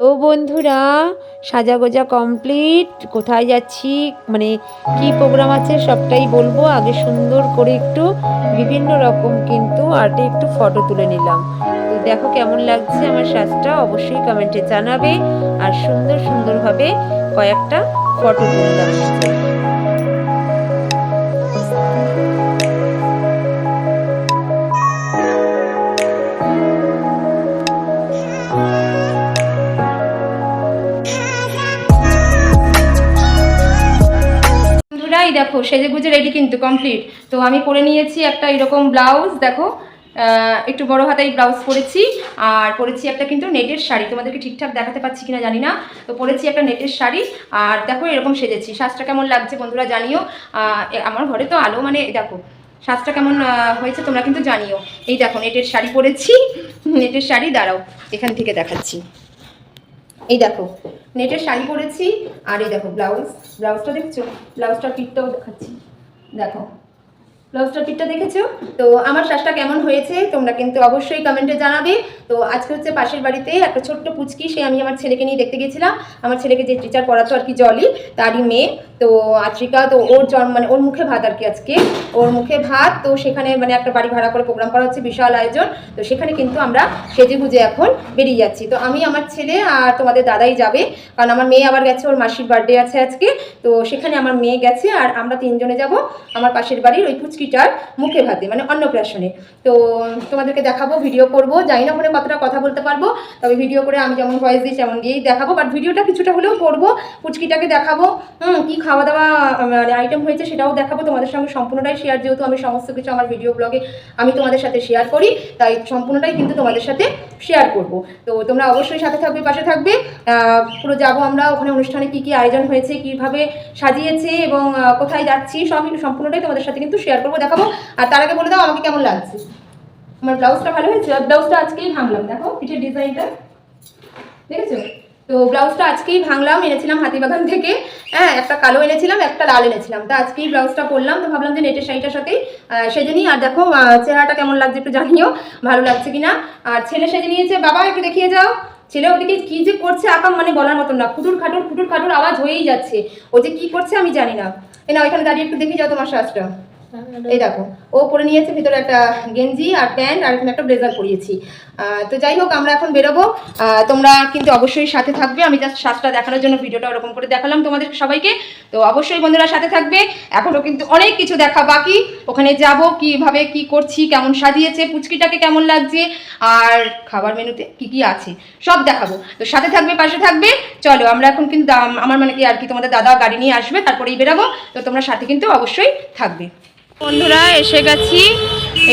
ও বন্ধুরা সাজা গোজা কমপ্লিট কোথায় যাচ্ছি? মানে কি প্রোগ্রাম আছে সবটাই বলব। আগে সুন্দর করে একটু বিভিন্ন রকম কিন্তু আর্টে একটু ফটো তুলে নিলাম। তো দেখো কেমন লাগছে আমার সাজটা। অবশ্যই কমেন্টে জানাবে। আর সুন্দর সুন্দরভাবে কয়েকটা ফটো তুললাম। সেজে গুজে রেডি কিন্তু কমপ্লিট তো আমি পরে নিয়েছি একটা এরকম ব্লাউজ দেখো একটু বড় হাতাই ব্লাউজ পরেছি, আর পরেছি একটা কিন্তু নেটের শাড়ি। তোমাদেরকে ঠিকঠাক দেখাতে পাচ্ছি কিনা জানি না, তো পরেছি একটা নেটের শাড়ি, আর দেখো এরকম সেজেছি। সাজটা কেমন লাগছে বন্ধুরা জানিও। আমার ঘরে তো আলো মানে দেখো সাজটা কেমন হয়েছে তোমরা কিন্তু জানিও। এই দেখো নেটের শাড়ি পরেছি নেটের শাড়ি, দাঁড়াও, এখান থেকে দেখাচ্ছি। এই দেখো নেটের শাড়ি পরেছি আর এই দেখো ব্লাউজ ব্লাউজটা দেখছ? ব্লাউজটা পিঠটাও দেখাচ্ছি। দেখো। ব্লাউজটার পিঠটা দেখেছ? তো আমার শ্বাসটা কেমন হয়েছে, তোমরা কিন্তু অবশ্যই কমেন্টে জানাবে। তো আজকে হচ্ছে পাশের বাড়িতে একটা ছোট্ট পুচকি, সে আমি আমার ছেলেকে নিয়ে দেখতে গেছিলাম। আমার ছেলেকে যে টিচার পড়াতো আর কি জলি তারই মেয়ে। তো আত্রিকা, তো ওর জন্ম মানে ওর মুখে ভাত আর কি আজকে। ওর মুখে ভাত, তো সেখানে মানে একটা বাড়ি ভাড়া করে প্রোগ্রাম করা হচ্ছে, বিশাল আয়োজন। তো সেখানে কিন্তু আমরা সেজে গুজে এখন বেরিয়ে যাচ্ছি। তো আমি, আমার ছেলে আর তোমাদের দাদাই যাবে। কারণ আমার মেয়ে আবার গেছে, ওর মাসির বার্থডে আছে আজকে। তো সেখানে আমার মেয়ে গেছে আর আমরা তিনজনে যাব। আমার পাশের বাড়ির ওই পুচকিটার মুখে ভাতে মানে অন্নপ্রাশনে। তো তোমাদেরকে দেখাবো ভিডিও করব, জানি না ওখানে কতটা কথা বলতে পারব, তবে ভিডিও করে আমি যেমন ভয়েস দিই তেমন দিয়েই দেখাবো বাট ভিডিওটা কিছুটা হলেও করব, পুচকিটাকে দেখাবো, হুম, কী খাওয়া দাওয়া মানে আইটেম হয়েছে সেটাও দেখাবো, তোমাদের সঙ্গে সম্পূর্ণটাই শেয়ার যেহেতু আমি সমস্ত কিছু আমার ভিডিও ব্লগে আমি তোমাদের সাথে শেয়ার করি, তাই সম্পূর্ণটাই কিন্তু তোমাদের সাথে শেয়ার করব। তো তোমরা অবশ্যই সাথে থাকবে, পাশে থাকবে। পুরো যাব আমরা। ওখানে অনুষ্ঠানে কি কি আয়োজন হয়েছে, কীভাবে সাজিয়েছে এবং কোথায় যাচ্ছি, সব সম্পূর্ণটাই তোমাদের সাথে কিন্তু শেয়ার করব, দেখাবো। আর তার আগে বলে দাও, আমাকে কেমন লাগছে? আমার ব্লাউজটা ভালো হয়েছে? ব্লাউজটা আজকেই ভাঙলাম। দেখো, পিঠের ডিজাইনটা দেখেছ? তো ব্লাউজটা আজকেই ভাঙলাম এনেছিলাম হাতিবাগান থেকে। হ্যাঁ একটা কালো এনেছিলাম একটা লাল এনেছিলাম। তো আজকেই ব্লাউজটা পরলাম তো ভাবলাম যে নেটের শাড়িটার সাথেই আহ, সেজে নিই। আর দেখো চেহারাটা কেমন লাগছে একটু জানিও ভালো লাগছে কিনা। আর ছেলে সেজে নিয়েছে বাবা একটু দেখিয়ে যাও। ছেলে ওদিকে কি যে করছে আকাম মানে বলার মতন না। ফুটুর খাটুর ফুটুর খাটুর আওয়াজ হয়েই যাচ্ছে। ও যে কি করছে আমি জানি না। এই না ওইখানে দাঁড়িয়ে একটু দেখে যাও তোমার সাজটা এই দেখো। ও পরে নিয়েছে, ভিতরে একটা গেঞ্জি আর প্যান্ট আর এখানে একটা ব্লেজার পরিয়েছি। তো যাই হোক, আমরা এখন বেরোবো। তোমরা কিন্তু অবশ্যই সাথে থাকবে। আমি জাস্ট সাজটা দেখানোর জন্য ভিডিওটা ওরকম করে দেখালাম তোমাদের সবাইকে। তো অবশ্যই বন্ধুরা সাথে থাকবে। এখনও কিন্তু অনেক কিছু দেখা বাকি। ওখানে যাব, কীভাবে, কি করছি, কেমন সাজিয়েছে, পুচকিটাকে কেমন লাগছে, আর খাবার মেনুতে কি কি আছে, সব দেখাবো। তো সাথে থাকবে, পাশে থাকবে। চলো, আমরা এখন কিন্তু, আম- আমার মানে কি আর কি, তোমাদের দাদা গাড়ি নিয়ে আসবে, তারপরেই বেরাবো। তো তোমরা সাথে কিন্তু অবশ্যই থাকবে। বন্ধুরা, এসে গেছি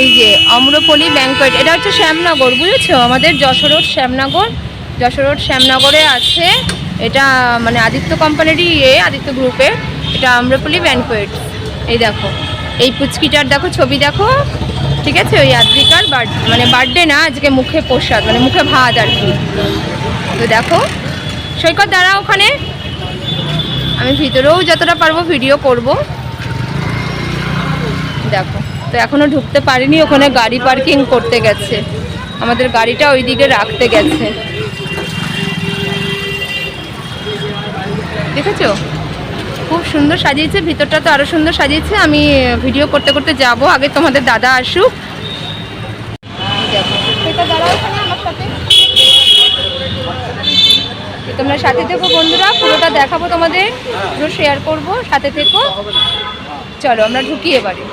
এই যে অম্রপলি ব্যাংকোয়েট। এটা হচ্ছে শ্যামনগর, বুঝেছ? আমাদের যশোর রোড শ্যামনগর। যশোর রোড শ্যামনগরে আছে। এটা মানে আদিত্য কোম্পানিরই ইয়ে আদিত্য গ্রুপের। এটা আম্রপলি ব্যাংকোয়েট। এই দেখো, এই পুচকিটার দেখো ছবি দেখো। ঠিক আছে? ওই আদ্রিকার মানে বার্থডে না, আজকে মুখে প্রসাদ মানে মুখে ভাত আর কি। তো দেখো, সৈকত দ্বারা ওখানে। আমি ভিতরেও যতটা পারব ভিডিও করব। দেখো। তো এখনও ঢুকতে পারিনি, ওখানে গাড়ি পার্কিং করতে গেছে। আমাদের গাড়িটা ওইদিকে রাখতে গেছে। দেখেছ? খুব সুন্দর সাজিয়েছে, ভিতরটা তো আরও সুন্দর সাজিয়েছে। আমি ভিডিও করতে করতে যাব, আগে তোমাদের দাদা আসুক। তোমরা সাথে থেকো বন্ধুরা, পুরোটা দেখাবো তোমাদের। শেয়ার করব, সাথে থেকো। চলো, আমরা ঢুকি এবারে।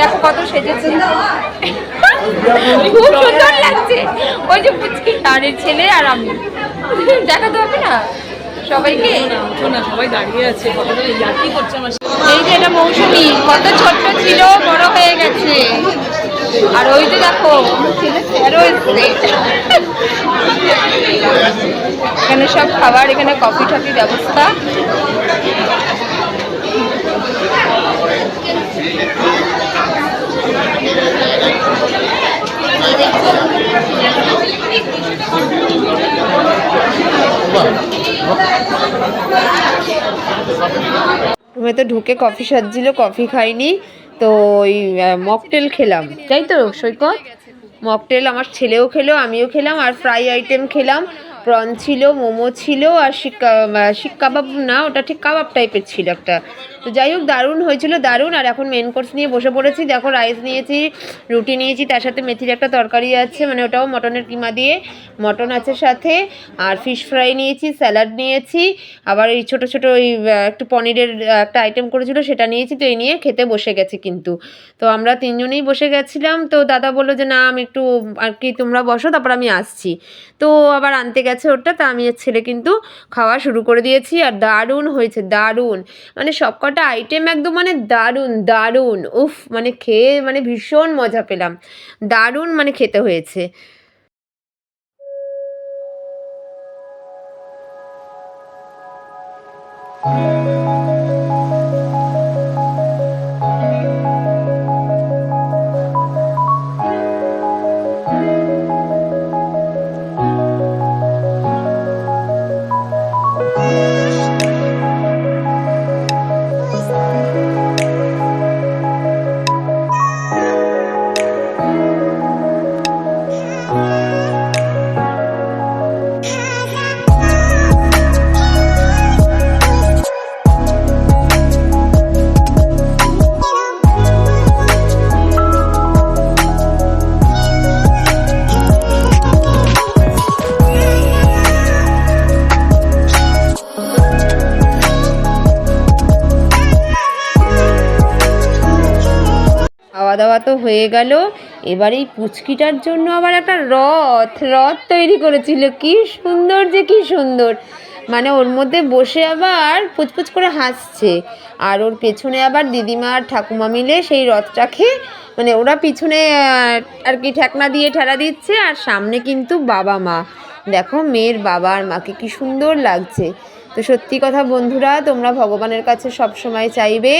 দেখো কত সেজেছে। খুব সুন্দর লাগছে। ওই যে পুচকি। আর ছেলে আর আমি। দেখাতে হবে না? সবাইকে? সবাই দাঁড়িয়ে আছে। এই যে কত ছোট্ট ছিল, বড় হয়ে গেছে। আর ওই যে দেখো, এখানে সব খাবার, এখানে কফি টফি ব্যবস্থা। রুমে তো ঢুকে কফি সাজছিল কফি খাইনি তো ওই মকটেল খেলাম। তাই তো সৈকত? মকটেল আমার ছেলেও খেলো আমিও খেলাম আর ফ্রাই আইটেম খেলাম। প্রন ছিল, মোমো ছিল আর শিক শিক কাবাব না, ওটা ঠিক কাবাব টাইপের ছিল একটা। তো যাই হোক, দারুণ হয়েছিল, দারুণ। আর এখন মেন কোর্স নিয়ে বসে পড়েছি। দেখো রাইস নিয়েছি, রুটি নিয়েছি, তার সাথে মেথির একটা তরকারি আছে মানে ওটাও মটনের কিমা দিয়ে। মটন আছে সাথে, আর ফিশ ফ্রাই নিয়েছি স্যালাড নিয়েছি। আবার এই ছোটো ছোটো ওই একটু পনিরের একটা আইটেম করেছিল, সেটা নিয়েছি, তো এই নিয়ে খেতে বসে গেছি কিন্তু। তো আমরা তিনজনেই বসে গেছিলাম, তো দাদা বলল যে, না, আমি একটু, আর কি তোমরা বসো, তারপর আমি আসছি। তো আবার আনতে গেছে। ওটা তা আমি আর ছেলে কিন্তু খাওয়া শুরু করে দিয়েছি আর দারুণ হয়েছে, দারুণ। মানে সবকটা আইটেম একদম মানে দারুণ দারুণ। উফ মানে খেয়ে মানে ভীষণ মজা পেলাম। দারুণ মানে খেতে হয়েছে। Thank দাওয়া হয়ে গেল। এবার এই পুচকিটার জন্য আবার একটা রথ রথ তৈরি করেছিল। কি সুন্দর যে কি সুন্দর। মানে ওর মধ্যে বসে আবার পুচপুচ করে হাসছে। আর ওর পেছনে আবার দিদিমা আর ঠাকুমা মিলে সেই রথটাকে মানে ওরা পিছনে আর কি ঠেকনা দিয়ে ঠেলা দিচ্ছে। আর সামনে কিন্তু বাবা মা। দেখো মেয়ের বাবা আর মাকে কি সুন্দর লাগছে। তো সত্যি কথা, বন্ধুরা, তোমরা ভগবানের কাছে সব সময় চাইবে,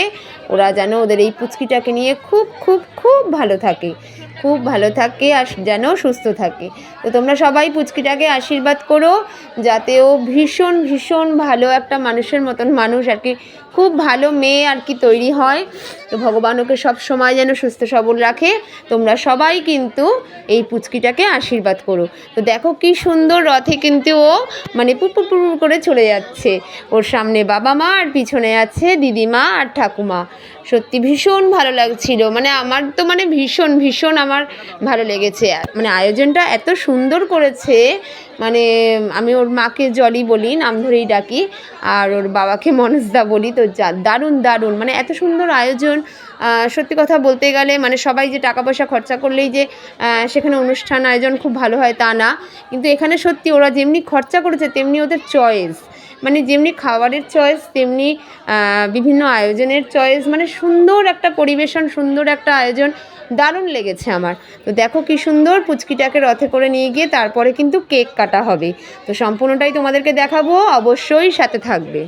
ওরা যেন ওদের এই পুচকিটাকে নিয়ে খুব খুব খুব ভালো থাকে। খুব ভালো থাকে আর যেন সুস্থ থাকে। তো তোমরা সবাই পুচকিটাকে আশীর্বাদ করো, যাতে ও ভীষণ ভীষণ ভালো একটা মানুষের মতন মানুষ আর কি। খুব ভালো মেয়ে আর কি তৈরি হয়। তো ভগবান ওকে সব সময় যেন সুস্থ, সবল রাখে। তোমরা সবাই কিন্তু এই পুচকিটাকে আশীর্বাদ করো। তো দেখো কি সুন্দর রথে কিন্তু ও মানে পুপুর পুপুর করে চলে যাচ্ছে। ওর সামনে বাবা মা আর পিছনে আছে দিদিমা আর ঠাকুমা। সত্যি ভীষণ ভালো লাগছিল। মানে আমার তো মানে ভীষণ ভীষণ আমার ভালো লেগেছে। মানে আয়োজনটা এত সুন্দর করেছে মানে আমি ওর মাকে জলি বলি, নাম ধরেই ডাকি, আর ওর বাবাকে মনসদা বলি, তো যা, দারুণ দারুণ। মানে এত সুন্দর আয়োজন। সত্যি কথা বলতে গেলে মানে সবাই যে টাকা পয়সা খরচা করলেই যে সেখানে অনুষ্ঠান আয়োজন খুব ভালো হয় তা না। কিন্তু এখানে সত্যি ওরা যেমনি খরচা করেছে, তেমনি ওদের চয়েস মানে যেমনি খাবারের চয়েস তেমনি বিভিন্ন আয়োজনের চয়েস মানে সুন্দর একটা পরিবেশন, সুন্দর একটা আয়োজন দারুণ লেগেছে আমার। তো দেখো কি সুন্দর, পুচকিটাকে রথে করে নিয়ে গিয়ে তারপরে কিন্তু কেক কাটা হবে। তো সম্পূর্ণটাই তোমাদেরকে দেখাবো, অবশ্যই সাথে থাকবে।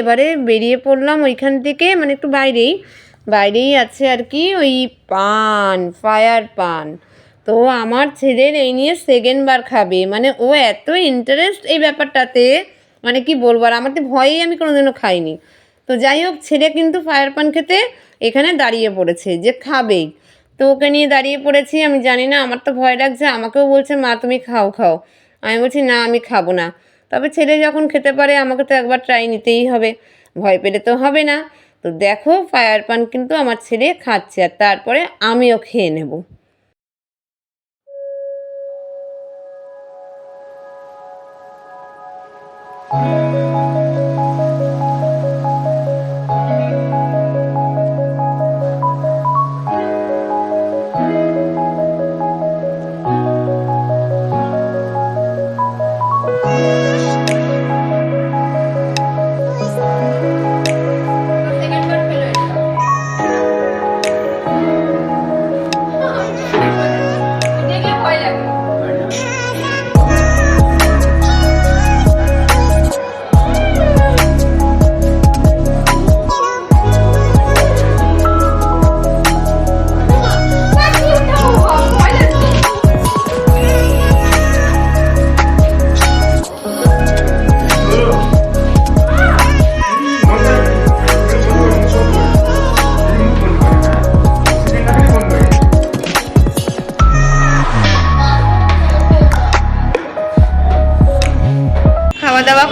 এবারে বেরিয়ে পড়লাম ওইখান থেকে মানে একটু বাইরেই। বাইরেই আছে আর কি ওই পান, ফায়ার পান। তো আমার ছেলের এই নিয়ে সেকেন্ড বার খাবে। মানে ও এত ইন্টারেস্ট এই ব্যাপারটাতে মানে কি বলব, আর আমার তো ভয়েই আমি কোনোদিনও খাইনি। তো যাই হোক, ছেলে কিন্তু ফায়ার পান খেতে এখানে দাঁড়িয়ে পড়েছে, যে খাবেই। তো ওকে নিয়ে দাঁড়িয়ে পড়েছি, আমি জানি না, আমার তো ভয় লাগছে, আমাকেও বলছে, মা, তুমি খাও খাও। আমি বলছি, না, আমি খাব না। তবে ছেলে যখন খেতে পারে, আমাকে তো একবার ট্রাই নিতেই হবে। ভয় পেলে তো হবে না। তো দেখো ফায়ার পান কিন্তু আমার ছেলে খাচ্ছে আর তারপরে আমিও খেয়ে নেব। দেখলে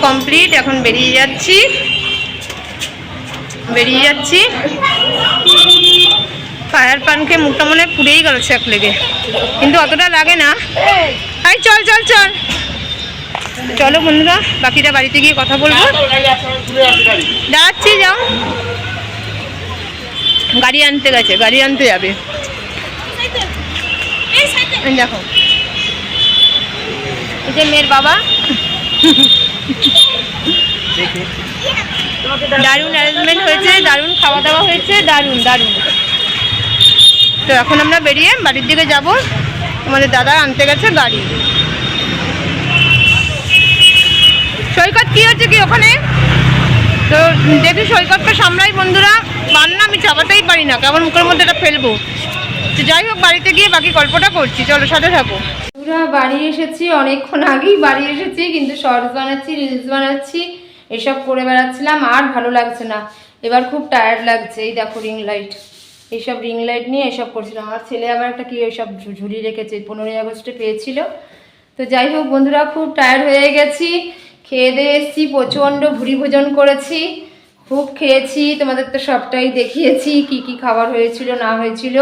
কমপ্লিট এখন বেরিয়ে যাচ্ছি। বেরিয়ে যাচ্ছি। ফায়ার পানকে মুখটা মনে পুড়েই গেল এক লেগে। কিন্তু অতটা লাগে না। এই চল চল চল। চলো বন্ধুরা বাকিটা বাড়িতে গিয়ে কথা বলব। দাঁড়াচ্ছি যাও। গাড়ি আনতে গেছে, গাড়ি আনতে যাবে। দেখো। এই যে মেয়ের বাবা। দারুণ অ্যারেঞ্জমেন্ট হয়েছে, দারুণ খাওয়া দাওয়া হয়েছে, দারুণ দারুণ। তো এখন আমরা বেরিয়ে বাড়ির দিকে যাব। আমাদের দাদা আনতে গেছে গাড়ি। সৈকত কি হচ্ছে কি ওখানে? তো দেখি সৈকতকে সামলাই বন্ধুরা। পান না, আমি চাপাতেই পারি না। কেমন মুখের মধ্যে এটা ফেলব। যাই হোক, বাড়িতে গিয়ে বাকি গল্পটা করছি। চলো, সাথে থাকো। পুরা বাড়ি এসেছি, অনেকক্ষণ আগেই বাড়ি এসেছি, কিন্তু শর্টস বানাচ্ছি রিলস বানাচ্ছি, এসব করে বেড়াচ্ছিলাম, আর ভালো লাগছে না। এবার খুব টায়ার্ড লাগছে, এই দেখো রিং লাইট এইসব রিং লাইট নিয়ে এসব করছিলাম। আমার ছেলে আবার একটা কি ওইসব ঝুলি রেখেছে, পনেরোই আগস্টে পেয়েছিল। তো যাই হোক বন্ধুরা, খুব টায়ার্ড হয়ে গেছি। খেয়ে দিয়ে এসেছি, প্রচণ্ড ভুরি ভোজন করেছি। খুব খেয়েছি, তোমাদের তো সবটাই দেখিয়েছি, কি কি খাবার হয়েছিল, না হয়েছিল।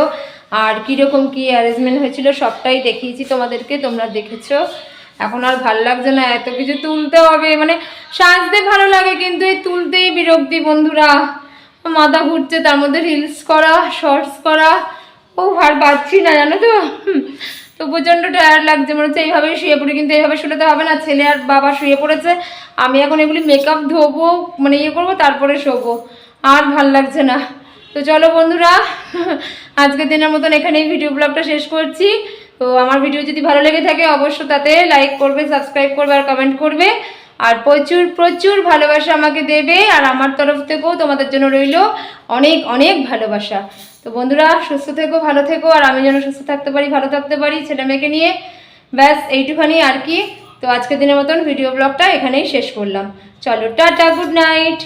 আর কীরকম কি অ্যারেঞ্জমেন্ট হয়েছিল সবটাই দেখিয়েছি তোমাদেরকে, তোমরা দেখেছ। এখন আর ভালো লাগছে না, এত কিছু তুলতে হবে মানে সাজতে ভালো লাগে, কিন্তু এই তুলতেই বিরক্তি বন্ধুরা। মাথা ঘুরছে, তার মধ্যে রিলস করা শর্টস করা। ও, আর পাচ্ছি না, জানো তো? তো প্রচণ্ড টায়ার্ড লাগছে, মনে হচ্ছে এইভাবেই শুয়ে পড়ি, কিন্তু এইভাবে শুলে তো হবে না, ছেলে আর বাবা শুয়ে পড়েছে। আমি এখন এগুলি মেকআপ ধোবো মানে ইয়ে করব, তারপরে শোবো। আর ভালো লাগছে না। তো চলো বন্ধুরা, আজকের দিনের মতন এখানেই ভিডিও ব্লগটা শেষ করছি। তো আমার ভিডিও যদি ভালো লেগে থাকে অবশ্য তাতে লাইক করবে সাবস্ক্রাইব করবে আর কমেন্ট করবে। আর প্রচুর প্রচুর ভালোবাসা আমাকে দেবে আর আমার তরফ থেকেও তোমাদের জন্য রইল অনেক অনেক ভালোবাসা। তো বন্ধুরা, সুস্থ থেকো, ভালো থেকো আর আমি যেন সুস্থ থাকতে পারি, ভালো থাকতে পারি ছেলে মেয়েকে নিয়ে। ব্যাস, এইটুখানি আর কি। তো আজকের দিনের মতন ভিডিও ব্লগটা এখানেই শেষ করলাম। চলো, টাটা গুড নাইট